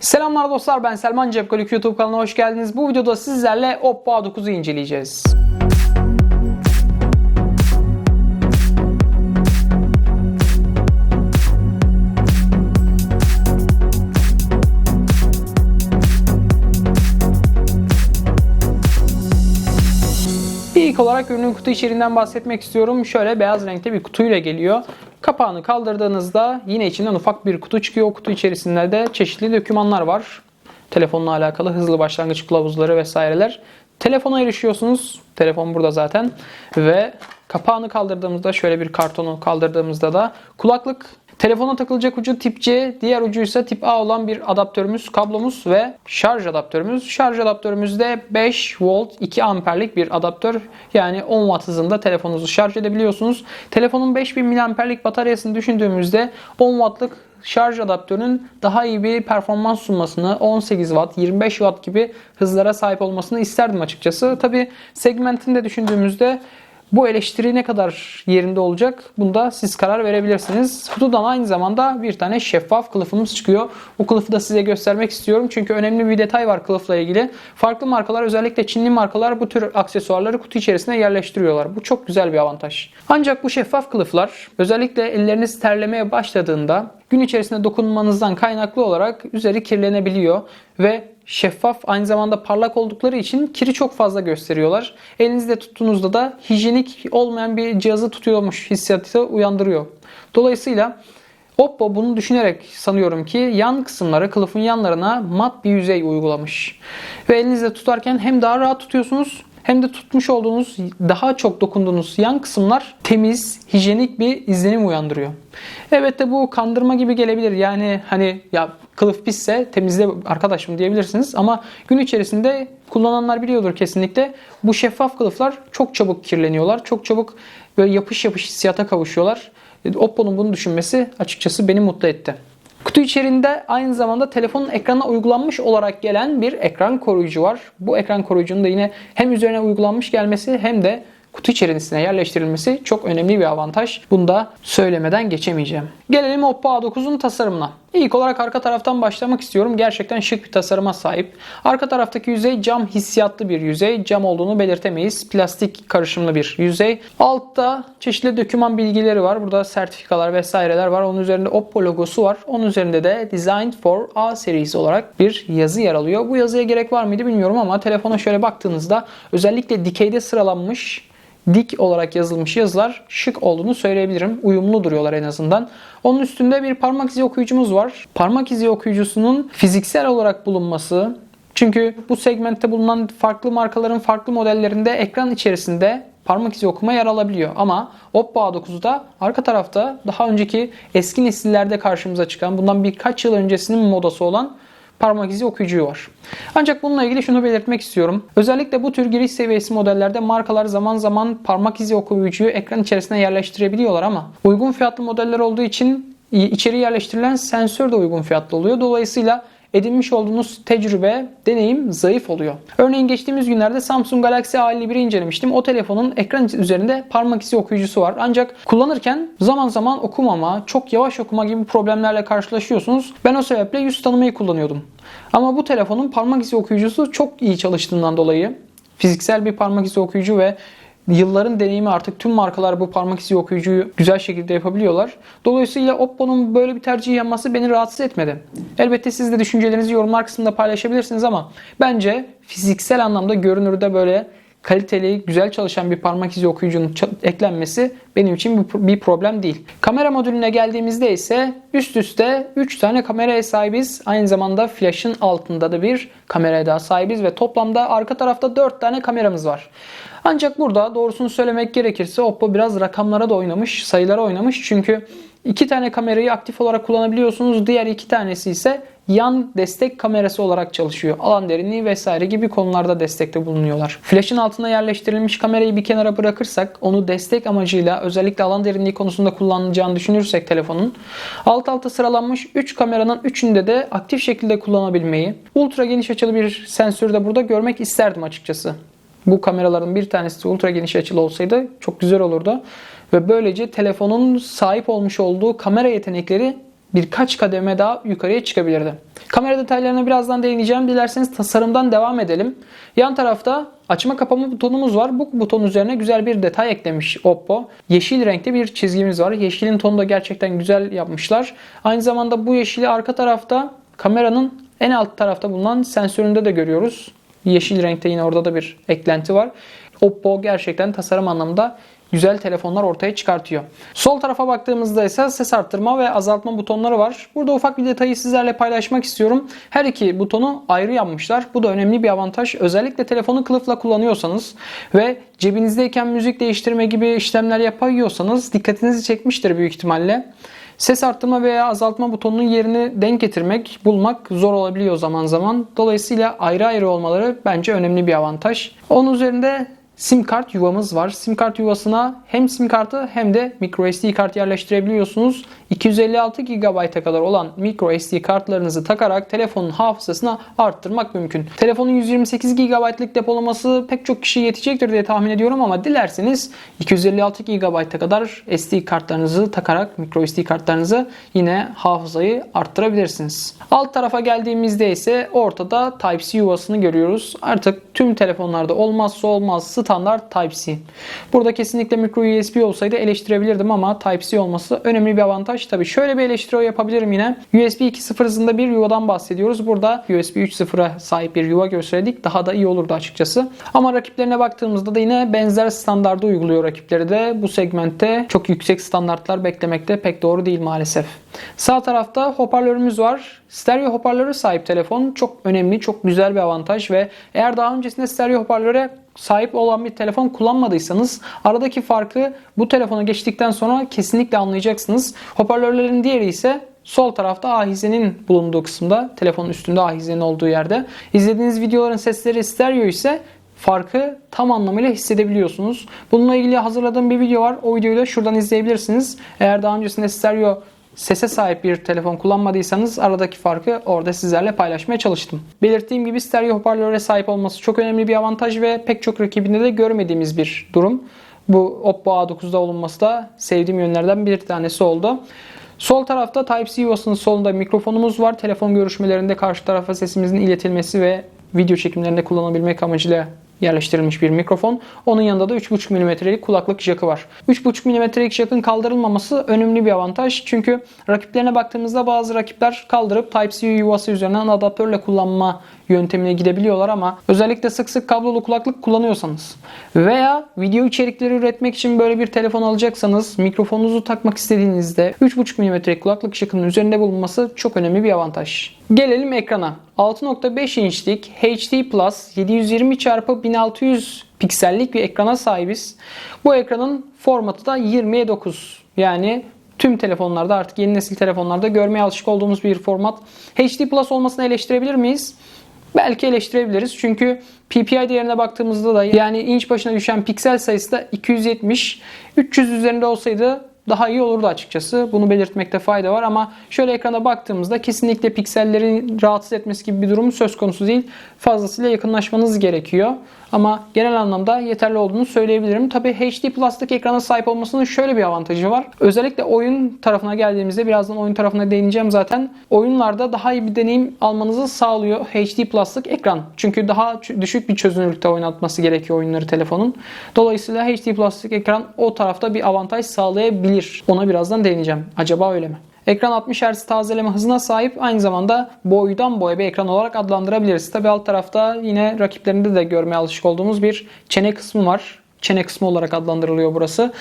Selamlar dostlar ben Selman Cepkolik YouTube kanalına hoş geldiniz. Bu videoda sizlerle Oppo A9'u inceleyeceğiz. İlk olarak ürünün kutu içeriğinden bahsetmek istiyorum. Şöyle beyaz renkte bir kutuyla geliyor. Kapağını kaldırdığınızda yine içinden ufak bir kutu çıkıyor. O kutu içerisinde de çeşitli dokümanlar var. Telefonla alakalı hızlı başlangıç kılavuzları vesaireler. Telefona erişiyorsunuz. Telefon burada zaten. Ve kapağını kaldırdığımızda şöyle bir kartonu kaldırdığımızda da kulaklık Telefona takılacak ucu tip C, diğer ucu ise tip A olan bir adaptörümüz, kablomuz ve şarj adaptörümüz. Şarj adaptörümüzde 5 volt 2 amperlik bir adaptör. Yani 10 watt hızında telefonunuzu şarj edebiliyorsunuz. Telefonun 5000 miliamperlik bataryasını düşündüğümüzde 10 wattlık şarj adaptörünün daha iyi bir performans sunmasını 18 watt, 25 watt gibi hızlara sahip olmasını isterdim açıkçası. Tabi segmentini de düşündüğümüzde bu eleştiri ne kadar yerinde olacak? Bunda siz karar verebilirsiniz. Kutudan aynı zamanda bir tane şeffaf kılıfımız çıkıyor. Bu kılıfı da size göstermek istiyorum. Çünkü önemli bir detay var kılıfla ilgili. Farklı markalar özellikle Çinli markalar bu tür aksesuarları kutu içerisine yerleştiriyorlar. Bu çok güzel bir avantaj. Ancak bu şeffaf kılıflar özellikle elleriniz terlemeye başladığında gün içerisinde dokunmanızdan kaynaklı olarak üzeri kirlenebiliyor ve şeffaf aynı zamanda parlak oldukları için kiri çok fazla gösteriyorlar. Elinizde tuttuğunuzda da hijyenik olmayan bir cihazı tutuyormuş hissiyatı uyandırıyor. Dolayısıyla Oppo bunu düşünerek sanıyorum ki yan kısımları kılıfın yanlarına mat bir yüzey uygulamış. Ve elinizde tutarken hem daha rahat tutuyorsunuz hem de tutmuş olduğunuz daha çok dokunduğunuz yan kısımlar temiz, hijyenik bir izlenim uyandırıyor. Evet de bu kandırma gibi gelebilir. Yani hani ya kılıf pisse temizle arkadaşım diyebilirsiniz ama gün içerisinde kullananlar biliyordur kesinlikle. Bu şeffaf kılıflar çok çabuk kirleniyorlar. Çok çabuk böyle yapış yapış hissiyata kavuşuyorlar. Oppo'nun bunu düşünmesi açıkçası beni mutlu etti. Kutu içerisinde aynı zamanda telefonun ekranına uygulanmış olarak gelen bir ekran koruyucu var. Bu ekran koruyucunun da yine hem üzerine uygulanmış gelmesi hem de kutu içerisine yerleştirilmesi çok önemli bir avantaj. Bunu da söylemeden geçemeyeceğim. Gelelim Oppo A9'un tasarımına. İlk olarak arka taraftan başlamak istiyorum. Gerçekten şık bir tasarıma sahip. Arka taraftaki yüzey cam hissiyatlı bir yüzey. Cam olduğunu belirtemeyiz. Plastik karışımlı bir yüzey. Altta çeşitli doküman bilgileri var. Burada sertifikalar vesaireler var. Onun üzerinde Oppo logosu var. Onun üzerinde de Designed for A serisi olarak bir yazı yer alıyor. Bu yazıya gerek var mıydı bilmiyorum ama telefona şöyle baktığınızda özellikle dikeyde sıralanmış dik olarak yazılmış yazılar şık olduğunu söyleyebilirim. Uyumlu duruyorlar en azından. Onun üstünde bir parmak izi okuyucumuz var. Parmak izi okuyucusunun fiziksel olarak bulunması çünkü bu segmentte bulunan farklı markaların farklı modellerinde ekran içerisinde parmak izi okuma yer alabiliyor. Ama Oppo A9'da arka tarafta daha önceki eski nesillerde karşımıza çıkan bundan birkaç yıl öncesinin modası olan parmak izi okuyucu var. Ancak bununla ilgili şunu belirtmek istiyorum. Özellikle bu tür giriş seviyesi modellerde markalar zaman zaman parmak izi okuyucuyu ekran içerisine yerleştirebiliyorlar ama uygun fiyatlı modeller olduğu için içeri yerleştirilen sensör de uygun fiyatlı oluyor. Dolayısıyla edinmiş olduğunuz tecrübe, deneyim zayıf oluyor. Örneğin geçtiğimiz günlerde Samsung Galaxy A51'i incelemiştim. O telefonun ekran üzerinde parmak izi okuyucusu var. Ancak kullanırken zaman zaman okumama, çok yavaş okuma gibi problemlerle karşılaşıyorsunuz. Ben o sebeple yüz tanımayı kullanıyordum. Ama bu telefonun parmak izi okuyucusu çok iyi çalıştığından dolayı fiziksel bir parmak izi okuyucu ve Yılların deneyimi artık tüm markalar bu parmak izi okuyucuyu güzel şekilde yapabiliyorlar. Dolayısıyla Oppo'nun böyle bir tercih yapması beni rahatsız etmedi. Elbette siz de düşüncelerinizi yorumlar kısmında paylaşabilirsiniz ama bence fiziksel anlamda görünürde böyle kaliteli, güzel çalışan bir parmak izi okuyucunun eklenmesi benim için bir problem değil. Kamera modülüne geldiğimizde ise üst üste 3 tane kameraya sahibiz. Aynı zamanda flash'ın altında da bir kameraya daha sahibiz ve toplamda arka tarafta 4 tane kameramız var. Ancak burada doğrusunu söylemek gerekirse Oppo biraz rakamlara da oynamış, sayılara oynamış. Çünkü iki tane kamerayı aktif olarak kullanabiliyorsunuz. Diğer iki tanesi ise yan destek kamerası olarak çalışıyor. Alan derinliği vesaire gibi konularda destekte bulunuyorlar. Flash'ın altına yerleştirilmiş kamerayı bir kenara bırakırsak onu destek amacıyla özellikle alan derinliği konusunda kullanılacağını düşünürsek telefonun alt alta sıralanmış 3 kameranın 3'ünde de aktif şekilde kullanabilmeyi ultra geniş açılı bir sensörü de burada görmek isterdim açıkçası. Bu kameraların bir tanesi ultra geniş açılı olsaydı çok güzel olurdu. Ve böylece telefonun sahip olmuş olduğu kamera yetenekleri birkaç kademe daha yukarıya çıkabilirdi. Kamera detaylarına birazdan değineceğim. Dilerseniz tasarımdan devam edelim. Yan tarafta açma kapama butonumuz var. Bu buton üzerine güzel bir detay eklemiş Oppo. Yeşil renkte bir çizgimiz var. Yeşilin tonu da gerçekten güzel yapmışlar. Aynı zamanda bu yeşili arka tarafta kameranın en alt tarafta bulunan sensöründe de görüyoruz. Yeşil renkte yine orada da bir eklenti var. Oppo gerçekten tasarım anlamında güzel telefonlar ortaya çıkartıyor. Sol tarafa baktığımızda ise ses arttırma ve azaltma butonları var. Burada ufak bir detayı sizlerle paylaşmak istiyorum. Her iki butonu ayrı yapmışlar. Bu da önemli bir avantaj. Özellikle telefonu kılıfla kullanıyorsanız ve cebinizdeyken müzik değiştirme gibi işlemler yapıyorsanız dikkatinizi çekmiştir büyük ihtimalle. Ses arttırma veya azaltma butonunun yerini denk getirmek, bulmak zor olabiliyor zaman zaman. Dolayısıyla ayrı ayrı olmaları bence önemli bir avantaj. Onun üzerinde sim kart yuvamız var. Sim kart yuvasına hem sim kartı hem de micro SD kart yerleştirebiliyorsunuz. 256 GB'a kadar olan micro SD kartlarınızı takarak telefonun hafızasını arttırmak mümkün. Telefonun 128 GB'lık depolaması pek çok kişi yetecektir diye tahmin ediyorum ama dilerseniz 256 GB'a kadar SD kartlarınızı takarak micro SD kartlarınızı yine hafızayı arttırabilirsiniz. Alt tarafa geldiğimizde ise ortada Type-C yuvasını görüyoruz. Artık tüm telefonlarda olmazsa olmaz standart Type-C. Burada kesinlikle micro USB olsaydı eleştirebilirdim ama Type-C olması önemli bir avantaj. Tabi şöyle bir eleştiri yapabilirim yine. USB 2.0 hızında bir yuvadan bahsediyoruz. Burada USB 3.0'a sahip bir yuva gösterdik. Daha da iyi olurdu açıkçası. Ama rakiplerine baktığımızda da yine benzer standardı uyguluyor rakipleri de. Bu segmentte çok yüksek standartlar beklemekte pek doğru değil maalesef. Sağ tarafta hoparlörümüz var. Stereo hoparlörü sahip telefon çok önemli, çok güzel bir avantaj ve eğer daha öncesinde stereo hoparlöre sahip olan bir telefon kullanmadıysanız aradaki farkı bu telefona geçtikten sonra kesinlikle anlayacaksınız. Hoparlörlerin diğeri ise sol tarafta ahizenin bulunduğu kısımda, telefonun üstünde ahizenin olduğu yerde. İzlediğiniz videoların sesleri stereo ise farkı tam anlamıyla hissedebiliyorsunuz. Bununla ilgili hazırladığım bir video var. O videoyu da şuradan izleyebilirsiniz. Eğer daha öncesinde stereo sese sahip bir telefon kullanmadıysanız aradaki farkı orada sizlerle paylaşmaya çalıştım. Belirttiğim gibi stereo hoparlöre sahip olması çok önemli bir avantaj ve pek çok rakibinde de görmediğimiz bir durum. Bu Oppo A9'da olunması da sevdiğim yönlerden bir tanesi oldu. Sol tarafta Type-C yuvasının solunda mikrofonumuz var. Telefon görüşmelerinde karşı tarafa sesimizin iletilmesi ve video çekimlerinde kullanabilmek amacıyla yerleştirilmiş bir mikrofon. Onun yanında da 3.5 mm'lik kulaklık jackı var. 3.5 mm'lik jackın kaldırılmaması önemli bir avantaj. Çünkü rakiplerine baktığımızda bazı rakipler kaldırıp Type-C yuvası üzerinden adaptörle kullanma yöntemine gidebiliyorlar ama özellikle sık sık kablolu kulaklık kullanıyorsanız veya video içerikleri üretmek için böyle bir telefon alacaksanız mikrofonunuzu takmak istediğinizde 3.5 mm'lik kulaklık jackının üzerinde bulunması çok önemli bir avantaj. Gelelim ekrana. 6.5 inçlik HD Plus 720 x 1600 piksellik bir ekrana sahibiz. Bu ekranın formatı da 20'ye 9. Yani tüm telefonlarda artık yeni nesil telefonlarda görmeye alışık olduğumuz bir format. HD Plus olmasını eleştirebilir miyiz? Belki eleştirebiliriz. Çünkü PPI değerine baktığımızda da yani inç başına düşen piksel sayısı da 270. 300 üzerinde olsaydı daha iyi olurdu açıkçası. Bunu belirtmekte fayda var ama şöyle ekrana baktığımızda kesinlikle piksellerin rahatsız etmesi gibi bir durum söz konusu değil. Fazlasıyla yakınlaşmanız gerekiyor. Ama genel anlamda yeterli olduğunu söyleyebilirim. Tabi HD Plus'taki ekrana sahip olmasının şöyle bir avantajı var. Özellikle oyun tarafına geldiğimizde birazdan oyun tarafına değineceğim zaten. Oyunlarda daha iyi bir deneyim almanızı sağlıyor HD Plus'lık ekran. Çünkü daha düşük bir çözünürlükte oynatması gerekiyor oyunları telefonun. Dolayısıyla HD Plus'lık ekran o tarafta bir avantaj sağlayabilir. Ona birazdan değineceğim. Acaba öyle mi? Ekran 60 Hz tazeleme hızına sahip aynı zamanda boydan boya bir ekran olarak adlandırabiliriz. Tabi alt tarafta yine rakiplerinde de görmeye alışık olduğumuz bir çene kısmı var. Çene kısmı olarak adlandırılıyor burası.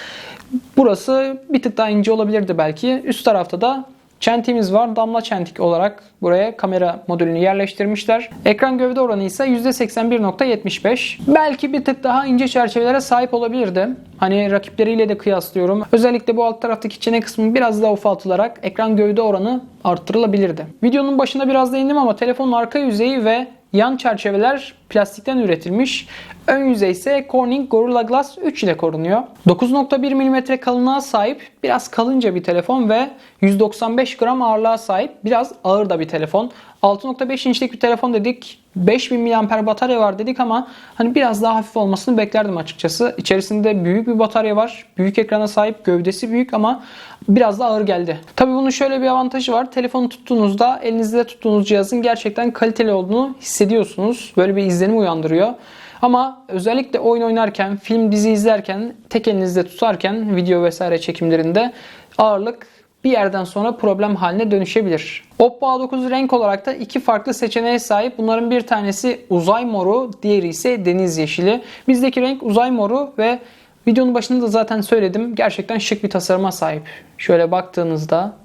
Burası bir tık daha ince olabilirdi belki. Üst tarafta da Çentimiz var. Damla çentik olarak buraya kamera modülünü yerleştirmişler. Ekran gövde oranı ise %81.75. Belki bir tık daha ince çerçevelere sahip olabilirdi. Hani rakipleriyle de kıyaslıyorum. Özellikle bu alt taraftaki çene kısmı biraz daha ufaltılarak ekran gövde oranı arttırılabilirdi. Videonun başında biraz değindim ama telefonun arka yüzeyi ve Yan çerçeveler plastikten üretilmiş. Ön yüzey ise Corning Gorilla Glass 3 ile korunuyor. 9.1 mm kalınlığa sahip biraz kalınca bir telefon ve 195 gram ağırlığa sahip biraz ağır da bir telefon. 6.5 inçlik bir telefon dedik. 5000 mAh batarya var dedik ama hani biraz daha hafif olmasını beklerdim açıkçası. İçerisinde büyük bir batarya var. Büyük ekrana sahip, gövdesi büyük ama biraz da ağır geldi. Tabii bunun şöyle bir avantajı var. Telefonu tuttuğunuzda elinizde tuttuğunuz cihazın gerçekten kaliteli olduğunu hissediyorsunuz. Böyle bir izlenim uyandırıyor. Ama özellikle oyun oynarken, film dizi izlerken, tek elinizde tutarken video vesaire çekimlerinde ağırlık bir yerden sonra problem haline dönüşebilir. Oppo A9 renk olarak da iki farklı seçeneğe sahip. Bunların bir tanesi uzay moru, diğeri ise deniz yeşili. Bizdeki renk uzay moru ve videonun başında da zaten söyledim. Gerçekten şık bir tasarıma sahip. Şöyle baktığınızda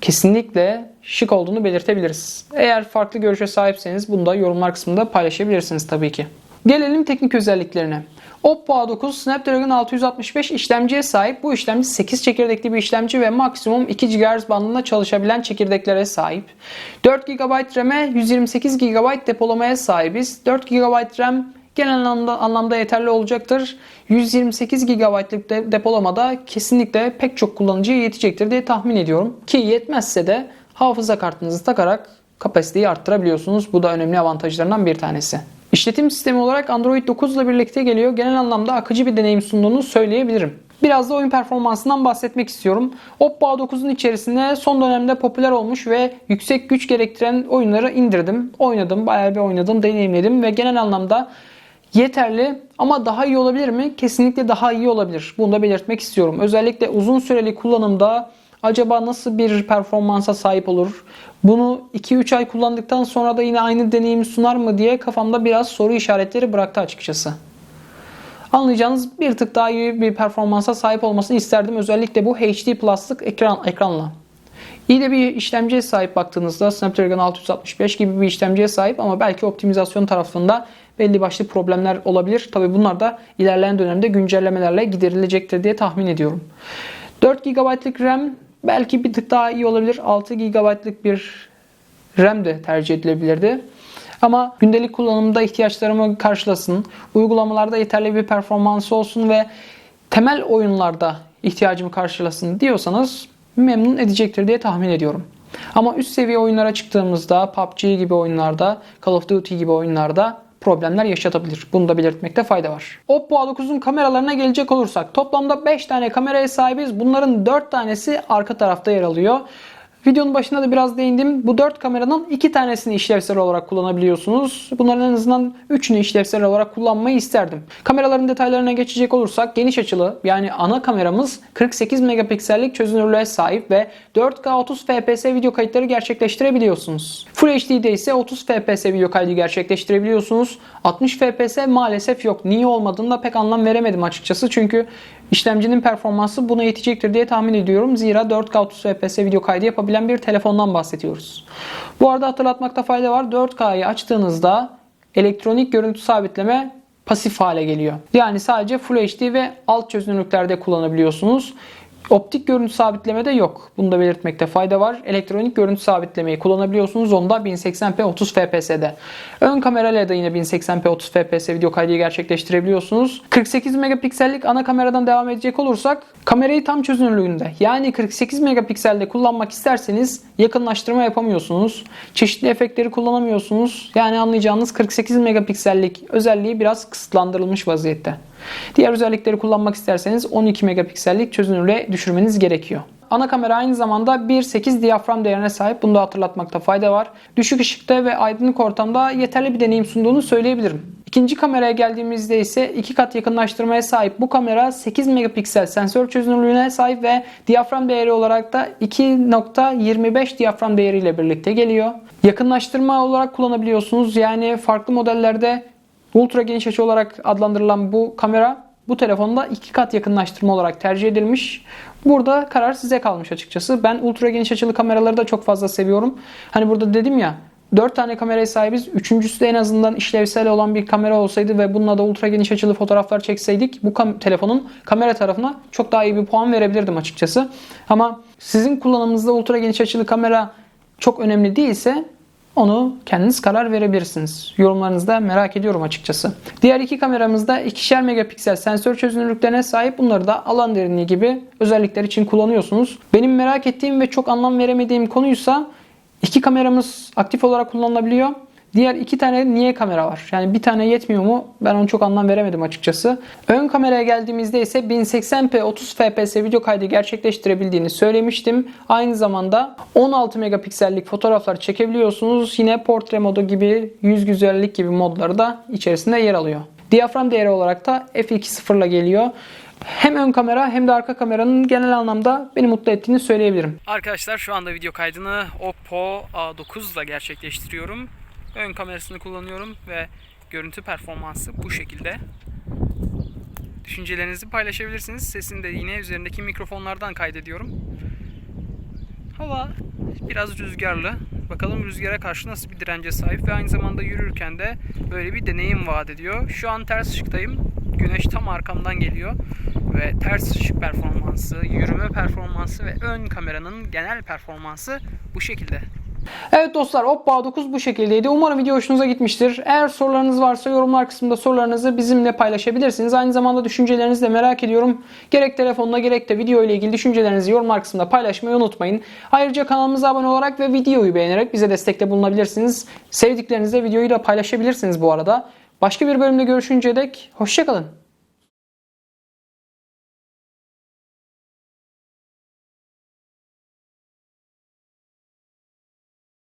kesinlikle şık olduğunu belirtebiliriz. Eğer farklı görüşe sahipseniz bunu da yorumlar kısmında paylaşabilirsiniz tabii ki. Gelelim teknik özelliklerine. Oppo A9 Snapdragon 665 işlemciye sahip. Bu işlemci 8 çekirdekli bir işlemci ve maksimum 2 GHz bandında çalışabilen çekirdeklere sahip. 4 GB RAM'e 128 GB depolamaya sahibiz. 4 GB RAM genel anlamda, anlamda yeterli olacaktır. 128 GB'lık de, depolamada kesinlikle pek çok kullanıcıya yetecektir diye tahmin ediyorum. Ki yetmezse de hafıza kartınızı takarak kapasiteyi arttırabiliyorsunuz. Bu da önemli avantajlarından bir tanesi. İşletim sistemi olarak Android 9 ile birlikte geliyor. Genel anlamda akıcı bir deneyim sunduğunu söyleyebilirim. Biraz da oyun performansından bahsetmek istiyorum. Oppo A9'un içerisinde son dönemde popüler olmuş ve yüksek güç gerektiren oyunları indirdim. Oynadım, bayağı bir oynadım, deneyimledim ve genel anlamda yeterli ama daha iyi olabilir mi? Kesinlikle daha iyi olabilir. Bunu da belirtmek istiyorum. Özellikle uzun süreli kullanımda acaba nasıl bir performansa sahip olur? Bunu 2-3 ay kullandıktan sonra da yine aynı deneyimi sunar mı diye kafamda biraz soru işaretleri bıraktı açıkçası. Anlayacağınız bir tık daha iyi bir performansa sahip olmasını isterdim. Özellikle bu HD Plus'lık ekran, ekranla. İyi de bir işlemciye sahip baktığınızda Snapdragon 665 gibi bir işlemciye sahip ama belki optimizasyon tarafında belli başlı problemler olabilir. Tabi bunlar da ilerleyen dönemde güncellemelerle giderilecektir diye tahmin ediyorum. 4 GB'lık RAM belki bir tık daha iyi olabilir. 6 GB'lık bir RAM de tercih edilebilirdi. Ama gündelik kullanımda ihtiyaçlarımı karşılasın, uygulamalarda yeterli bir performansı olsun ve temel oyunlarda ihtiyacımı karşılasın diyorsanız memnun edecektir diye tahmin ediyorum. Ama üst seviye oyunlara çıktığımızda PUBG gibi oyunlarda, Call of Duty gibi oyunlarda problemler yaşatabilir. Bunu da belirtmekte fayda var. Oppo A9'un kameralarına gelecek olursak toplamda 5 tane kameraya sahibiz. Bunların 4 tanesi arka tarafta yer alıyor. Videonun başında da biraz değindim. Bu 4 kameranın 2 tanesini işlevsel olarak kullanabiliyorsunuz. Bunların en azından 3'ünü işlevsel olarak kullanmayı isterdim. Kameraların detaylarına geçecek olursak geniş açılı yani ana kameramız 48 megapiksellik çözünürlüğe sahip ve 4K 30 fps video kayıtları gerçekleştirebiliyorsunuz. Full HD'de ise 30 fps video kaydı gerçekleştirebiliyorsunuz. 60 fps maalesef yok. Niye olmadığını da pek anlam veremedim açıkçası. Çünkü işlemcinin performansı buna yetecektir diye tahmin ediyorum. Zira 4K 30 fps video kaydı yapabilen bir telefondan bahsediyoruz. Bu arada hatırlatmakta fayda var. 4K'yı açtığınızda elektronik görüntü sabitleme pasif hale geliyor. Yani sadece Full HD ve alt çözünürlüklerde kullanabiliyorsunuz. Optik görüntü sabitleme de yok. Bunu da belirtmekte fayda var. Elektronik görüntü sabitlemeyi kullanabiliyorsunuz. Onda 1080p 30 fps'de. Ön kamerayla da yine 1080p 30 fps video kaydı gerçekleştirebiliyorsunuz. 48 megapiksellik ana kameradan devam edecek olursak kamerayı tam çözünürlüğünde yani 48 megapikselde kullanmak isterseniz yakınlaştırma yapamıyorsunuz. Çeşitli efektleri kullanamıyorsunuz. Yani anlayacağınız 48 megapiksellik özelliği biraz kısıtlandırılmış vaziyette. Diğer özellikleri kullanmak isterseniz 12 megapiksellik çözünürlüğe düşürmeniz gerekiyor. Ana kamera aynı zamanda 1.8 diyafram değerine sahip. Bunu da hatırlatmakta fayda var. Düşük ışıkta ve aydınlık ortamda yeterli bir deneyim sunduğunu söyleyebilirim. İkinci kameraya geldiğimizde ise iki kat yakınlaştırmaya sahip bu kamera 8 megapiksel sensör çözünürlüğüne sahip ve diyafram değeri olarak da 2.25 diyafram değeriyle birlikte geliyor. Yakınlaştırma olarak kullanabiliyorsunuz. Yani farklı modellerde ultra geniş açı olarak adlandırılan bu kamera bu telefonda iki kat yakınlaştırma olarak tercih edilmiş. Burada karar size kalmış açıkçası. Ben ultra geniş açılı kameraları da çok fazla seviyorum. Hani burada dedim ya 4 tane kameraya sahibiz. Üçüncüsü de en azından işlevsel olan bir kamera olsaydı ve bununla da ultra geniş açılı fotoğraflar çekseydik bu kam- telefonun kamera tarafına çok daha iyi bir puan verebilirdim açıkçası. Ama sizin kullanımınızda ultra geniş açılı kamera çok önemli değilse onu kendiniz karar verebilirsiniz. Yorumlarınızda merak ediyorum açıkçası. Diğer iki kameramızda ikişer megapiksel sensör çözünürlüklerine sahip. Bunları da alan derinliği gibi özellikler için kullanıyorsunuz. Benim merak ettiğim ve çok anlam veremediğim konuysa İki kameramız aktif olarak kullanılabiliyor. Diğer iki tane niye kamera var? Yani bir tane yetmiyor mu? Ben onu çok anlam veremedim açıkçası. Ön kameraya geldiğimizde ise 1080p 30 fps video kaydı gerçekleştirebildiğini söylemiştim. Aynı zamanda 16 megapiksellik fotoğraflar çekebiliyorsunuz. Yine portre modu gibi, yüz güzellik gibi modları da içerisinde yer alıyor. Diyafram değeri olarak da f2.0 ile geliyor. Hem ön kamera hem de arka kameranın genel anlamda beni mutlu ettiğini söyleyebilirim. Arkadaşlar şu anda video kaydını Oppo A9 ile gerçekleştiriyorum. Ön kamerasını kullanıyorum ve görüntü performansı bu şekilde. Düşüncelerinizi paylaşabilirsiniz. Sesini de yine üzerindeki mikrofonlardan kaydediyorum. Hava biraz rüzgarlı. Bakalım rüzgara karşı nasıl bir dirence sahip ve aynı zamanda yürürken de böyle bir deneyim vaat ediyor. Şu an ters ışıktayım. Güneş tam arkamdan geliyor ve ters ışık performansı, yürüme performansı ve ön kameranın genel performansı bu şekilde. Evet dostlar Oppo A9 bu şekildeydi. Umarım video hoşunuza gitmiştir. Eğer sorularınız varsa yorumlar kısmında sorularınızı bizimle paylaşabilirsiniz. Aynı zamanda düşüncelerinizi de merak ediyorum. Gerek telefonla gerek de video ile ilgili düşüncelerinizi yorumlar kısmında paylaşmayı unutmayın. Ayrıca kanalımıza abone olarak ve videoyu beğenerek bize destekte bulunabilirsiniz. Sevdiklerinizle videoyu da paylaşabilirsiniz bu arada. Başka bir bölümde görüşünceye dek hoşçakalın.